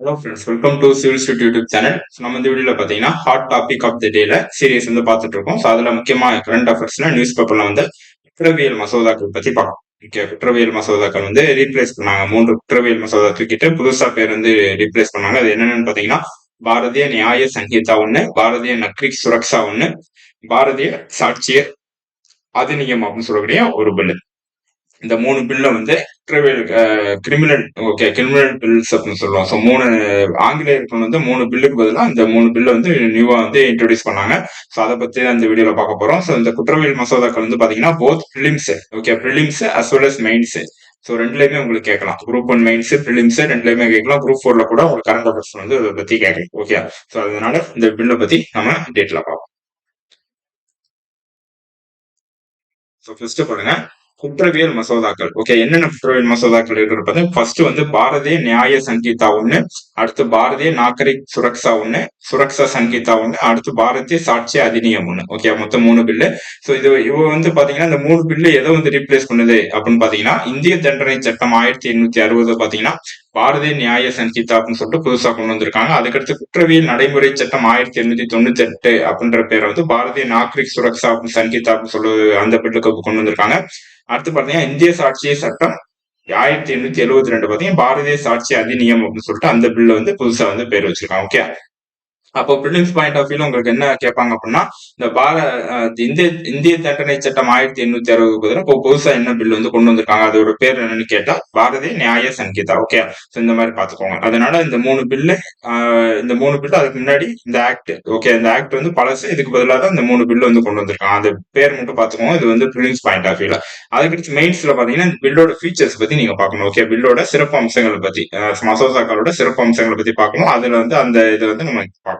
Hello friends welcome to civil street YouTube channel நம்ம இந்த வீடியோல பாத்தீங்கன்னா ஹாட் டாபிக் ஆஃப் த டேல சீரியஸ் வந்து பார்த்துட்டு இருக்கோம் ஸோ அதுல முக்கியமா கரண்ட் அஃபேர்ஸ்ல நியூஸ் பேப்பர்ல வந்து குற்றவியல் மசோதாக்கள் பத்தி பார்க்கலாம் ஓகே குற்றவியல் மசோதாக்கள் வந்து ரீப்ளேஸ் பண்ணாங்க. மூன்று குற்றவியல் மசோதா தூக்கிட்டு புதுசா பேர் வந்து ரீப்ளேஸ் பண்ணாங்க. அது என்னென்னு பாத்தீங்கன்னா பாரதிய நியாய சங்கீதா ஒண்ணு பாரதிய நக்ரிக் சுரக்ஷா ஒண்ணு பாரதிய சாட்சிய அதிநியம் அப்படின்னு சொல்லக்கூடிய ஒரு பில்லு இந்த மூணு பில்ல வந்து கிரிமினல் ஓகே கிரிமினல் பில்ஸ் அப்படின்னு சொல்லுவோம் ஸோ மூணு ஆங்கிலேயர்கள் வந்து மூணு பில்லுக்கு பதிலாக இந்த மூணு பில்ல வந்து நியூவா வந்து இன்ட்ரடியூஸ் பண்ணாங்க. ஸோ அதை பத்தி அந்த வீடியோல பார்க்க போறோம். ஸோ இந்த குற்றவியல் மசோதாக்கள் வந்து பாத்தீங்கன்னா both prelims okay prelims as well as mains so ரெண்டுலயுமே உங்களுக்கு கேட்கலாம். குரூப் ஒன் மெயின்ஸ் ப்ரிலிம்ஸ் ரெண்டுலயுமே கேட்கலாம். குரூப் ஃபோர்ல கூட உங்களுக்கு கரண்ட் அஃபேர்ஸ் வந்து அதை பத்தி கேட்கலாம். ஓகே ஸோ அதனால இந்த பில்லை பத்தி நம்ம டேட்ல பார்ப்போம். ஸோ ஃபர்ஸ்ட் பாருங்க. குற்றவியல் மசோதாக்கள். ஓகே என்னென்ன குற்றவியல் மசோதாக்கள் இருக்கிறது? ஃபர்ஸ்ட் வந்து பாரதிய நியாய சங்கீதா ஒண்ணு அடுத்து பாரதிய நாகரிக் சுரக்ஷா ஒண்ணு சுரக்ஷா சங்கீதா ஒண்ணு அடுத்து பாரதிய சாட்சி அதிநியம் ஒண்ணு. ஓகே மொத்தம் மூணு பில்லு ஸோ இது இவ வந்து பாத்தீங்கன்னா இந்த மூணு பில்லு எதை வந்து ரீப்ளேஸ் பண்ணுது அப்படின்னு பாத்தீங்கன்னா இந்திய தண்டனை சட்டம் ஆயிரத்தி எண்ணூத்தி அறுபது பாத்தீங்கன்னா பாரதிய நியாய சஞ்சிதா அப்படின்னு சொல்லிட்டு புதுசா கொண்டு வந்திருக்காங்க. அதுக்கடுத்து குற்றவியல் நடைமுறை சட்டம் ஆயிரத்தி எண்ணூத்தி தொண்ணூத்தி எட்டு அப்படின்ற பேரை வந்து பாரதிய நாகரிக் சுரக்ஷா சங்கீதா அப்படின்னு சொல்லி அந்த பில்லுக்கு கொண்டு வந்திருக்காங்க. அடுத்து பாத்தீங்கன்னா இந்திய சாட்சிய சட்டம் ஆயிரத்தி எண்ணூத்தி எழுபத்தி ரெண்டு பாத்தீங்கன்னா பாரதிய சாட்சி அதிநியம் அப்படின்னு சொல்லிட்டு அந்த பில்ல வந்து புதுசா வந்து பேர் வச்சிருக்காங்க. ஓகே அப்போ பிரிலிம்ஸ் பாயிண்ட் ஆஃப் வியூல உங்களுக்கு என்ன கேட்பாங்க அப்படின்னா இந்த பார இந்திய இந்திய தண்டனை சட்டம் ஆயிரத்தி எண்ணூத்தி அறுபது பதில் இப்போ புதுசா என்ன பில் வந்து கொண்டு வந்திருக்காங்க? அதோட பேர் என்னன்னு கேட்டா பாரதிய நியாய சங்கீதா ஓகே இந்த மாதிரி பாத்துக்கோங்க அதனால இந்த மூணு பில்லு இந்த மூணு பில்லு அதுக்கு முன்னாடி இந்த ஆக்ட் ஓகே இந்த ஆக்ட் வந்து பழசு. இதுக்கு பதிலாக தான் இந்த மூணு பில்லு வந்து கொண்டு வந்திருக்காங்க. அந்த பேர் மட்டும் பாத்துக்கோங்க இது வந்து பிரிலிம்ஸ் பாயிண்ட் ஆஃப் வியூல அதுக்கடுத்து மெயின்ஸ்ல பாத்தீங்கன்னா இந்த பில்லோட ஃபீச்சர்ஸ் பத்தி நீங்க பாக்கணும் ஓகே பில்லோட சிறப்பு அம்சங்களை பத்தி மசோதாக்களோட சிறப்பு அம்சங்களை பத்தி பார்க்கணும். அதுல வந்து அந்த இதை வந்து நம்ம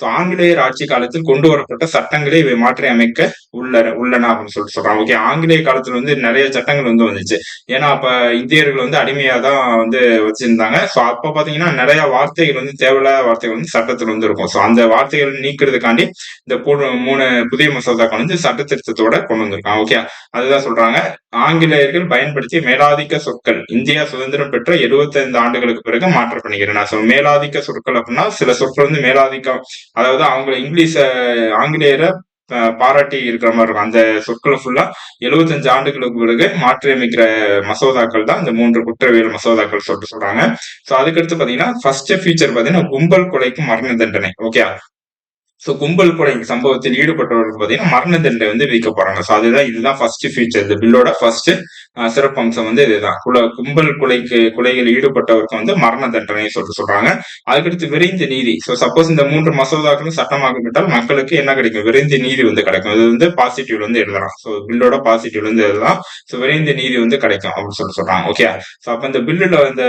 ஸோ ஆங்கிலேயர் ஆட்சி காலத்தில் கொண்டு வரப்பட்ட சட்டங்களை இவை மாற்றி அமைக்க உள்ள உள்ளன அப்படின்னு சொல்லிட்டு சொல்றாங்க. ஓகே ஆங்கிலேய காலத்துல வந்து நிறைய சட்டங்கள் வந்து வந்துச்சு. ஏன்னா அப்ப இந்தியர்கள் வந்து அடிமையா தான் வந்து வச்சிருந்தாங்க. ஸோ அப்ப பாத்தீங்கன்னா நிறைய வார்த்தைகள் வந்து தேவையில்லாத வார்த்தைகள் வந்து சட்டத்தில் வந்து இருக்கும். ஸோ அந்த வார்த்தைகள் நீக்கிறதுக்காண்டி இந்த மூணு புதிய மசோதாக்கள் வந்து சட்ட திருத்தத்தோட கொண்டு வந்திருக்காங்க. ஓகே அதுதான் சொல்றாங்க. ஆங்கிலேயர்கள் பயன்படுத்திய மேலாதிக்க சொற்கள் இந்தியா சுதந்திரம் பெற்ற எழுபத்தி ஐந்து ஆண்டுகளுக்கு பிறகு மாற்றப்படுகிறன ஸோ மேலாதிக்க சொற்கள் அப்படின்னா சில சொற்கள் வந்து மேலாதிக்கம் அதாவது அவங்க இங்கிலீஷ ஆங்கிலேயரை பாராட்டி இருக்கிற மாதிரி இருக்கும். அந்த சொற்களை ஃபுல்லா எழுபத்தஞ்சு ஆண்டுகளுக்கு பிறகு மாற்றியமைக்கிற மசோதாக்கள் தான் இந்த மூன்று குற்றவியல் மசோதாக்கள் சொல்லிட்டு சொல்றாங்க. ஸோ அதுக்கடுத்து பாத்தீங்கன்னா ஃபர்ஸ்ட் ஃபியூச்சர் பாத்தீங்கன்னா கும்பல் கொலைக்கு மரண தண்டனை. ஓகே ஸோ கும்பல் கொலை சம்பவத்தில் ஈடுபட்டவர்களுக்கு பார்த்தீங்கன்னா மரண தண்டனை வந்து விதிக்க போறாங்க. ஸோ அதுதான் இதுதான் ஃபர்ஸ்ட் ஃபீச்சர் இந்த பில்லோட ஃபர்ஸ்ட் சிறப்பு அம்சம் வந்து இதுதான். கும்பல் கொலைக்கு கொலைகள் ஈடுபட்டவருக்கு வந்து மரண தண்டனை சொல்லிட்டு சொல்றாங்க. அதுக்கடுத்து விரைந்து நீதி. ஸோ சப்போஸ் இந்த மூன்று மசோதாக்களும் சட்டமாக்கப்பட்டால் மக்களுக்கு என்ன கிடைக்கும்? விரைந்து நீதி வந்து கிடைக்கும். இது வந்து பாசிட்டிவ் வந்து எழுதலாம். ஸோ பில்லோட பாசிட்டிவ் வந்து எழுதலாம். ஸோ விரைந்து நீதி வந்து கிடைக்கும் அப்படின்னு சொல்லிட்டு சொல்றாங்க. ஓகே ஸோ அப்ப இந்த பில்லுல இந்த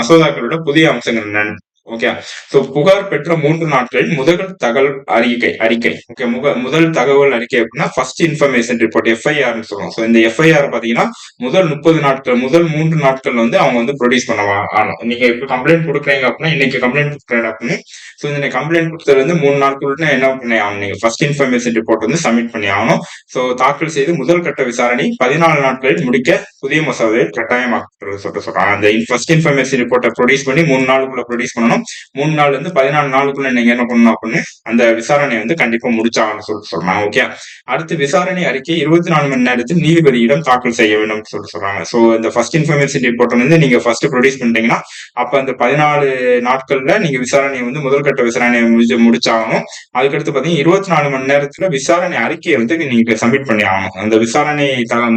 மசோதாக்களோட புதிய அம்சங்கள் என்னன்னு ஓகே சோ புகார் பெற்ற மூன்று நாட்களில் முதல் தகவல் அறிக்கை அறிக்கை. ஓகே முக முதல் தகவல் அறிக்கை அப்படின்னா ஃபர்ஸ்ட் இன்ஃபர்மேஷன் ரிப்போர்ட் எஃப்ஐஆர்னு சொல்லுவோம் ஸோ இந்த எஃப்ஐஆர் பாத்தீங்கன்னா முதல் முப்பது நாட்கள் முதல் மூன்று நாட்கள் வந்து அவங்க வந்து ப்ரொடியூஸ் பண்ண ஆகணும் நீங்க இப்போ கம்ப்ளைண்ட் கொடுக்குறீங்க அப்படின்னா இன்னைக்கு கம்ப்ளைண்ட் கொடுக்குறேன் அப்படின்னு. ஸோ இந்த கம்ப்ளைண்ட் கொடுத்தது வந்து மூணு நாட்களுக்கு என்ன பண்ணி ஆகணும் நீங்க? ஃபர்ஸ்ட் இன்ஃபர்மேஷன் ரிப்போர்ட் வந்து சப்மிட் பண்ணி ஆகணும். ஸோ தாக்கல் செய்து முதல் கட்ட விசாரணை பதினாலு நாட்களில் முடிக்க புதிய மசோதையை கட்டாயமாக்குறது சொல்லிட்டு சொல்றாங்க. அந்த ஃபர்ஸ்ட் இன்ஃபர்மேஷன் ரிப்போர்ட்டை ப்ரொடியூஸ் பண்ணி மூணு நாளுக்குள்ள ப்ரொடியூஸ் பண்ணணும். மூணு நாள்ல இருந்து பதினாலு நாளுக்குள்ள நீங்க என்ன பண்ணணும் அப்படின்னு அந்த விசாரணை வந்து கண்டிப்பா முடிச்சாங்கன்னு சொல்லிட்டு சொல்றாங்க ஓகே அடுத்து விசாரணை அறிக்கை இருபத்தி நாலு மணி நேரத்தில் நீதிபதியிடம் தாக்கல் செய்ய வேண்டும் சொல்லிட்டு சொல்றாங்க. சோ இந்த ஃபர்ஸ்ட் இன்ஃபர்மேஷன் ரிப்போர்ட் வந்து நீங்க ஃபர்ஸ்ட் ப்ரொடியூஸ் பண்ணிட்டீங்கன்னா அப்ப அந்த பதினாலு நாட்கள்ல நீங்க விசாரணையை வந்து முதல்கட்ட விசாரணையை முடிச்சு முடிச்சாகணும். அதுக்கடுத்து பாத்தீங்கன்னா இருபத்தி நாலு மணி நேரத்துல விசாரணை அறிக்கையை வந்து நீங்க சப்மிட் பண்ணி ஆகணும் அந்த விசாரணை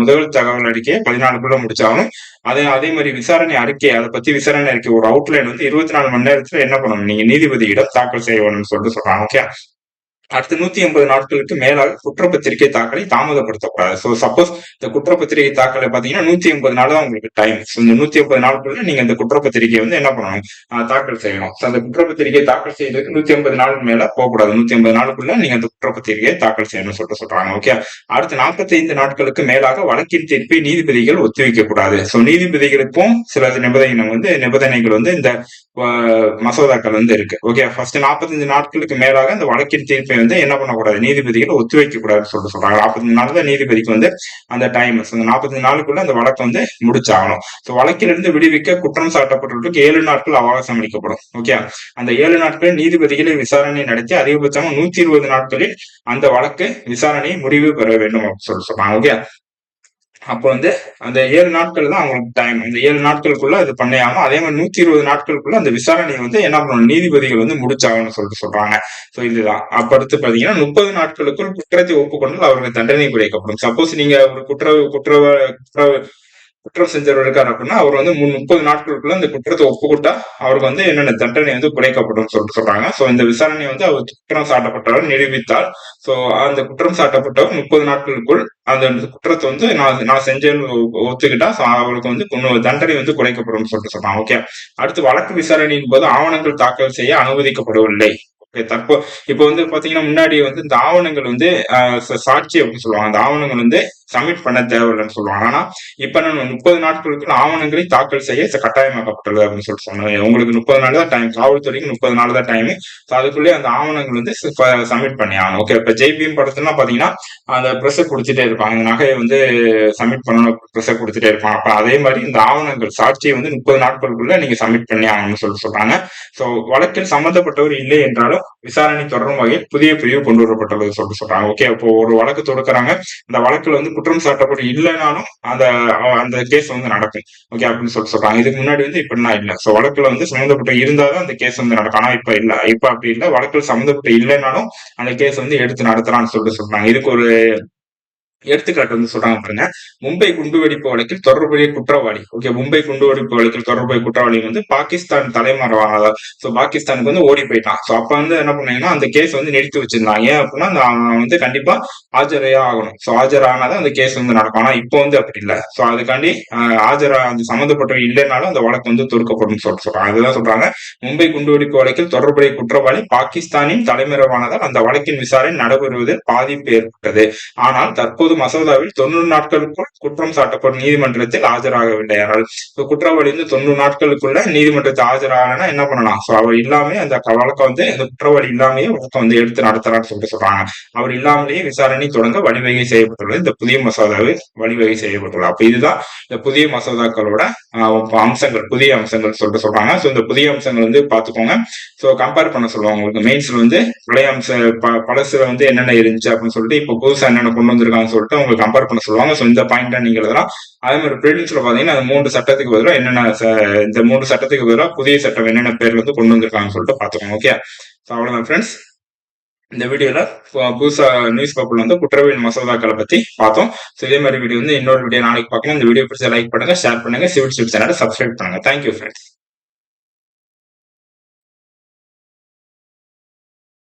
முதல் தகவல் அறிக்கையை பதினாலுக்குள்ள முடிச்சாகணும். அதே அதே மாதிரி விசாரணை அறிக்கை அதை பத்தி விசாரணை அறிக்கை ஒரு அவுட்லைன் வந்து இருபத்தி நாலு மணி நேரத்துல என்ன பண்ணணும்? நீங்க நீதிபதியிடம் தாக்கல் செய்ய வேணும்னு சொல்லிட்டு சொல்றாங்க ஓகே அடுத்து நூத்தி ஐம்பது நாட்களுக்கு மேலாக குற்றப்பத்திரிகை தாக்கலை தாமதப்படுத்தக்கூடாது. ஸோ சப்போஸ் இந்த குற்றப்பத்திரிகை தாக்கலை பாத்தீங்கன்னா நூத்தி ஐம்பது நாள் தான் உங்களுக்கு டைம் இந்த நூத்தி ஐம்பது நாளுக்குள்ள நீங்க இந்த குற்றப்பத்திரிகை வந்து என்ன பண்ணணும்? தாக்கல் செய்யணும். அந்த குற்றப்பத்திரிகை தாக்கல் செய்யறதுக்கு நூத்தி ஐம்பது நாள் மேல போகக்கூடாது. நூத்தி ஐம்பது நாளுக்குள்ள நீங்க அந்த குற்றப்பத்திரிகையை தாக்கல் செய்யணும்னு சொல்லிட்டு சொல்றாங்க. ஓகே அடுத்து நாற்பத்தைந்து நாட்களுக்கு மேலாக வழக்கின் தீர்ப்பை நீதிபதிகள் ஒத்திவைக்க கூடாது ஸோ நீதிபதிகளுக்கும் சில நிபந்தனை வந்து நிபந்தனைகள் வந்து இந்த மசோதாக்கள் வந்து இருக்கு. ஓகே ஃபர்ஸ்ட் நாற்பத்தஞ்சு நாட்களுக்கு மேலாக அந்த வழக்கின் தீர்ப்பை வந்து என்ன பண்ணக்கூடாது? நீதிபதிகள் ஒத்தி வைக்க கூடாதுன்னு சொல்லிட்டு சொல்றாங்க. நாற்பத்தஞ்சு நாள் தான் நீதிபதிக்கு வந்து அந்த டைம் அந்த நாற்பத்தஞ்சு நாளுக்குள்ள அந்த வழக்கு வந்து முடிச்சாகணும். ஸோ வழக்கிலிருந்து விடுவிக்க குற்றம் சாட்டப்பட்டவர்களுக்கு ஏழு நாட்கள் அவகாசம் அளிக்கப்படும். ஓகே அந்த ஏழு நாட்கள் நீதிபதிகளை விசாரணை நடத்தி அதிகபட்சமாக நூத்தி இருபது நாட்களில் அந்த வழக்கு விசாரணை முடிவு பெற வேண்டும் அப்படின்னு சொல்லி சொல்றாங்க. ஓகே அப்போ வந்து அந்த ஏழு நாட்கள் தான் அவங்களுக்கு டைம் அந்த ஏழு நாட்களுக்குள்ள அது பண்ணையாம அதே மாதிரி நூத்தி இருபது நாட்களுக்குள்ள அந்த விசாரணையை வந்து என்ன பண்ணணும்? நீதிபதிகள் வந்து முடிச்சாங்கன்னு சொல்லிட்டு சொல்றாங்க. ஸோ இதுதான். அப்ப அடுத்து பாத்தீங்கன்னா முப்பது நாட்களுக்குள் குற்றத்தை ஒப்புக்கொண்டால் அவருக்கு தண்டனை குறைக்கப்படும். சப்போஸ் நீங்க ஒரு குற்ற குற்ற குற்ற குற்றம் செஞ்சவர் இருக்காரு அப்படின்னா அவர் வந்து முப்பது நாட்களுக்குள்ள அந்த குற்றத்தை ஒப்புக்கிட்டா அவருக்கு வந்து என்னென்ன தண்டனை வந்து குறைக்கப்படும் சொல்லிட்டு சொல்றாங்க. சோ இந்த விசாரணை வந்து அவர் குற்றம் சாட்டப்பட்டவர் நிரூபித்தால் சோ அந்த குற்றம் சாட்டப்பட்டவர் முப்பது நாட்களுக்குள் அந்த குற்றத்தை வந்து நான் நான் செஞ்சேன்னு ஒத்துக்கிட்டா அவருக்கு வந்து தண்டனை வந்து குறைக்கப்படும் சொல்லிட்டு சொல்றாங்க. ஓகே அடுத்து வழக்கு விசாரணையின் போது ஆவணங்கள் தாக்கல் செய்ய அனுமதிக்கப்படவில்லை. தற்போ இப்போ வந்து பாத்தீங்கன்னா முன்னாடி வந்து இந்த ஆவணங்கள் வந்து சாட்சி அப்படின்னு சொல்லுவாங்க. அந்த ஆவணங்கள் வந்து சப்மிட் பண்ண தேவையில்லைன்னு சொல்லுவாங்க. ஆனா இப்ப நான் முப்பது நாட்களுக்கு ஆவணங்களை தாக்கல் செய்ய கட்டாயமாக்கப்பட்டுள்ளது அப்படின்னு சொல்லிட்டு சொன்னாங்க. உங்களுக்கு முப்பது நாள் தான் டைம் காவல்துறைக்கு முப்பது நாள் தான் டைம் அதுக்குள்ளே அந்த ஆவணங்கள் வந்து சப்மிட் பண்ணி ஆகணும் ஓகே இப்ப ஜெய்பிஎம் படத்துலாம் பாத்தீங்கன்னா அந்த ப்ரெஸ் கொடுத்துட்டே இருப்பாங்க. நகையை வந்து சப்மிட் பண்ணணும் ப்ரெஸ் கொடுத்துட்டே இருப்பாங்க. அப்ப அதே மாதிரி இந்த ஆவணங்கள் சாட்சியை வந்து முப்பது நாட்களுக்குள்ள நீங்க சப்மிட் பண்ணி ஆகணும்னு சொல்லிட்டு சொல்றாங்க. ஸோ வழக்கில் சம்மந்தப்பட்டவர் இல்லை என்றாலும் விசாரணை தொடரும் வகையில் புதிய பிரிவு கொண்டு வரப்பட்டுள்ளது சொல்லிட்டு சொல்றாங்க. ஓகே இப்போ ஒரு வழக்கு தொடுக்கிறாங்க. அந்த வழக்குல வந்து குற்றம் சாட்டப்பட்டு இல்லைனாலும் அந்த அந்த கேஸ் வந்து நடக்கும். ஓகே அப்படின்னு சொல்லிட்டு சொல்றாங்க. இதுக்கு முன்னாடி வந்து இப்படின்னா இல்லை. ஸோ வழக்குல வந்து சம்மந்தப்பட்ட இருந்தாதான் அந்த கேஸ் வந்து நடக்கும். ஆனா இப்ப இல்ல. இப்ப அப்படி இல்லை. வழக்கில் சம்மந்தப்பட்ட இல்லைனாலும் அந்த கேஸ் வந்து எடுத்து நடத்தலாம்னு சொல்லிட்டு சொல்றாங்க. இதுக்கு ஒரு எடுத்துக்காட்டு வந்து சொல்றாங்க பாருங்க. மும்பை குண்டுவெடிப்பு வழக்கில் தொடர்புடைய குற்றவாளி. ஓகே மும்பை குண்டுவெடிப்பு வழக்கில் தொடர்புடைய குற்றவாளி வந்து பாகிஸ்தான் தலைமறைவான சோ பாகிஸ்தானுக்கு வந்து ஓடி போயிட்டான். சோ அப்ப வந்து என்ன பண்ணீங்கன்னா அந்த கேஸ் வந்து நிறுத்தி வச்சிருந்தாங்க ஏன் அப்படின்னா அவன் வந்து கண்டிப்பா ஆஜரையா ஆகணும். சோ ஆஜரானாதான் அந்த கேஸ் வந்து நடக்கும். ஆனா இப்போ வந்து அப்படி இல்லை. சோ அதுக்காண்டி ஆஜரா அந்த சம்மந்தப்பட்ட இல்லைனாலும் அந்த வழக்கு வந்து தொடுக்கப்படும் சொல்லிட்டு சொல்றாங்க அதுதான் சொல்றாங்க. மும்பை குண்டுவெடிப்பு வழக்கில் தொடர்புடைய குற்றவாளி பாகிஸ்தானின் தலைமறைவானதால் அந்த வழக்கின் விசாரணை நடைபெறுவதில் பாதிப்பு ஏற்பட்டது. ஆனால் தற்போது மசோதாவில் தொண்ணூறு நாட்களுக்குள் குற்றம் சாட்டப்படும் நீதிமன்றத்தில் ஆஜராகவில்லை ஆனால் குற்றவாளி வந்து தொண்ணூறு நாட்களுக்குள்ள நீதிமன்றத்தில் ஆஜராகனா என்ன பண்ணலாம்? சோ அவர் இல்லாமே அந்த வழக்கம் வந்து இந்த குற்றவாளி இல்லாமையே வழக்கம் வந்து எடுத்து நடத்தலாம்னு சொல்லிட்டு சொல்றாங்க. அவர் இல்லாமலேயே விசாரணை தொடங்க வழிவகை செய்யப்பட்டுள்ளது. இந்த புதிய மசோதாவில் வழிவகை செய்யப்பட்டுள்ளது. அப்ப இதுதான் இந்த புதிய மசோதாக்களோட அம்சங்கள் புதிய அம்சங்கள் சொல்லிட்டு சொல்றாங்க. சோ இந்த புதிய அம்சங்கள் வந்து பாத்துக்கோங்க. சோ கம்பேர் பண்ண சொல்லுவாங்க உங்களுக்கு. மெயின்ஸ்ல வந்து பழைய அம்ச பழசுல வந்து என்னென்ன இருந்துச்சு அப்படின்னு சொல்லிட்டு இப்ப புதுசா என்னென்ன கொண்டு வந்திருக்காங்கன்னு சொல்லிட்டு சொல்லிட்டு உங்களுக்கு கம்பேர் பண்ண சொல்லுவாங்க. ஸோ இந்த பாயிண்டா நீங்க எழுதலாம். அதே மாதிரி ப்ரிலிம்ஸ்ல பாத்தீங்கன்னா அந்த மூன்று சட்டத்துக்கு பதிலாக என்னென்ன இந்த மூன்று சட்டத்துக்கு பதிலாக புதிய சட்டம் என்னென்ன பேர் வந்து கொண்டு வந்திருக்காங்கன்னு சொல்லிட்டு பாத்துக்கோங்க. ஓகே ஸோ அவ்வளவுதான் ஃப்ரெண்ட்ஸ் இந்த வீடியோல புதுசா நியூஸ் பேப்பர்ல வந்து குற்றவியல் மசோதாக்களை பத்தி பார்த்தோம். ஸோ இதே மாதிரி வீடியோ வந்து இன்னொரு வீடியோ நாளைக்கு பார்க்கணும் இந்த வீடியோ பிடிச்ச லைக் பண்ணுங்க ஷேர் பண்ணுங்க. சிவில் சிவில் சேனலை சப்ஸ்கிரைப் பண்ணுங்க. Thank you friends